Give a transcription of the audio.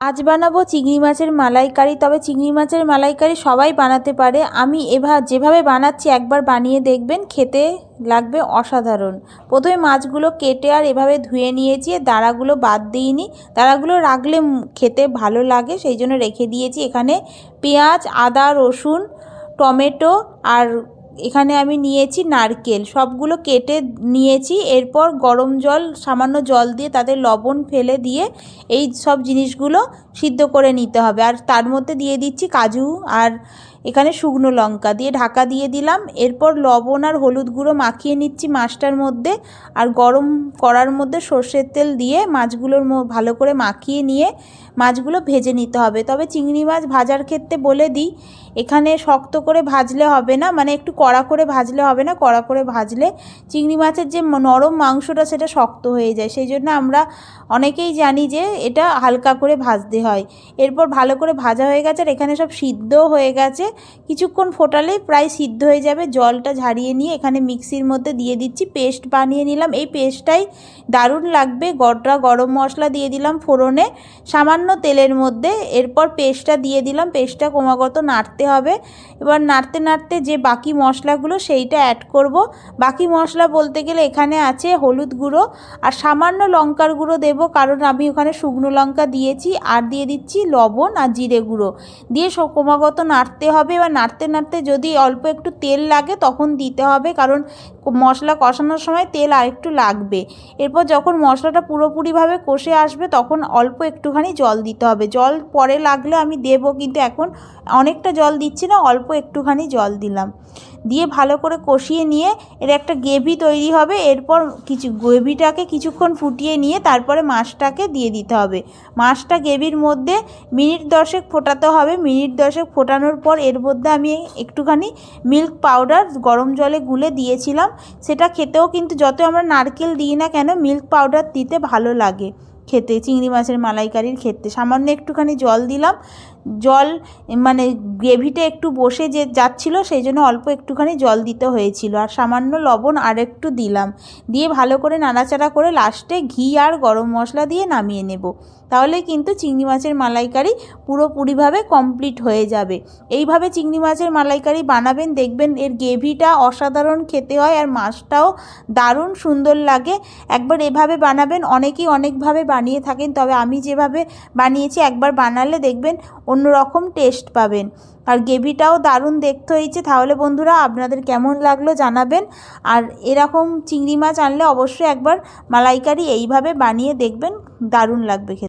আজ বানাবো চিংড়ি মাছের মালাইকারি, তবে চিংড়ি মাছের মালাইকারি সবাই বানাতে পারে। আমি এভা, যেভাবে বানাচ্ছি একবার বানিয়ে দেখবেন, খেতে লাগবে অসাধারণ। প্রথমে মাছগুলো কেটে আর এভাবে ধুয়ে নিয়েছি দাঁড়াগুলো বাদ দিইনি। দাঁড়াগুলো রাখলে খেতে ভালো লাগে, সেই জন্য রেখে দিয়েছি। এখানে পেঁয়াজ, আদা, রসুন, টমেটো আর এখানে আমি নিয়েছি নারকেল। সবগুলো কেটে নিয়েছি। এরপর গরম জল, সামান্য জল দিয়ে তাতে লবণ ফেলে দিয়ে এই সব জিনিসগুলো সিদ্ধ করে নিতে হবে। আর তার মধ্যে দিয়ে দিচ্ছি কাজু আর এখানে শুকনো লঙ্কা দিয়ে ঢাকা দিয়ে দিলাম। এরপর লবণ আর হলুদ গুঁড়ো মাখিয়ে নিচ্ছি মাছটার মধ্যে। আর গরম কড়ার মধ্যে সর্ষের তেল দিয়ে মাছগুলোর ভালো করে মাখিয়ে নিয়ে মাছগুলো ভেজে নিতে হবে। তবে চিংড়ি মাছ ভাজার ক্ষেত্রে বলে দিই এখানে শক্ত করে ভাজলে হবে না মানে একটু কড়া করে ভাজলে হবে না, কড়া করে ভাজলে চিংড়ি মাছের যে নরম মাংসটা সেটা শক্ত হয়ে যায়। সেই জন্য আমরা অনেকেই জানি যে এটা হালকা করে ভাজতে হয়। এরপর ভালো করে ভাজা হয়ে গেছে আর এখানে সব সিদ্ধ হয়ে গেছে। কিছুক্ষণ ফোটালেই প্রায় সিদ্ধ হয়ে যাবে। জলটা ঝারিয়ে নিয়ে এখানে মিক্সির মধ্যে দিয়ে দিচ্ছি, পেস্ট বানিয়ে নিলাম। এই পেস্টটাই দারুণ লাগবে। গড়টা গরম মশলা দিয়ে দিলাম ফোড়নে, সামান্য তেলের মধ্যে। এরপর পেস্টটা দিয়ে দিলাম। পেস্টটা ক্রমাগত নাড়তে হবে। এবার নাড়তে নাড়তে যে বাকি মশলাগুলো সেইটা অ্যাড করব। বাকি মশলা বলতে গেলে এখানে আছে হলুদ গুঁড়ো আর সামান্য লঙ্কার গুঁড়ো দেবো কারণ আমি ওখানে শুকনো লঙ্কা দিয়েছি আর দিয়ে দিচ্ছি লবণ আর জিরে গুঁড়ো। দিয়ে ক্রমাগত নাড়তে হবে। এবার নাড়তে নাড়তে যদি অল্প একটু তেল লাগে তখন দিতে হবে কারণ মশলা কষানোর সময় তেল আর একটু লাগবে। এরপর যখন মশলাটা পুরোপুরিভাবে কষে আসবে তখন অল্প একটুখানি জল দিতে হবে। জল পরে লাগলে আমি দেবো কিন্তু এখন অনেকটা জল দিচ্ছি না, অল্প একটুখানি জল দিলাম। দিয়ে ভালো করে কষিয়ে নিয়ে এর একটা গ্রেভি তৈরি হবে, এরপর কিছু গ্রেভিটাকে কিছুক্ষণ ফুটিয়ে নিয়ে তারপরে মাছটাকে দিয়ে দিতে হবে। মাছটা গ্রেভির মধ্যে মিনিট দশেক ফোটাতে হবে, মিনিট দশেক ফোটানোর পর এর মধ্যে আমি একটুখানি মিল্ক পাউডার গরম জলে গুলে দিয়েছিলাম। সেটা খেতেও কিন্তু যত আমরা নারকেল দিই না কেন, মিল্ক পাউডার দিতে ভালো লাগে। খেতে, চিংড়ি মাছের মালাইকারির ক্ষেত্রে সামান্য একটুখানি জল দিলাম। জল মানে গ্রেভিটা একটু বসে যে যাচ্ছিল, সেই জন্য অল্প একটুখানি জল দিতে হয়েছিল। আর সামান্য লবণ আর একটু দিলাম। দিয়ে ভালো করে নাড়াচাড়া করে লাস্টে ঘি আর গরম মশলা দিয়ে নামিয়ে নেব। তাহলে কিন্তু চিংড়ি মাছের মালাইকারি পুরোপুরিভাবে কমপ্লিট হয়ে যাবে। এইভাবে চিংড়ি মাছের মালাইকারি বানাবেন, দেখবেন এর গ্রেভিটা অসাধারণ খেতে হয় আর মাছটাও দারুণ সুন্দর লাগে। একবার এভাবে বানাবেন, অনেকেই অনেকভাবে বানিয়ে থাকেন। তবে আমি যেভাবে বানিয়েছি, একবার বানালে দেখবেন অন্যরকম টেস্ট পাবেন। আর গ্রেভিটাও দারুণ দেখতে হয়েছে। তাহলে বন্ধুরা, আপনাদের কেমন লাগল জানাবেন। আর এরকম চিংড়ি মাছ আনলে অবশ্যই একবার মালাইকারি এইভাবে বানিয়ে দেখবেন, দারুণ লাগবে খেতে।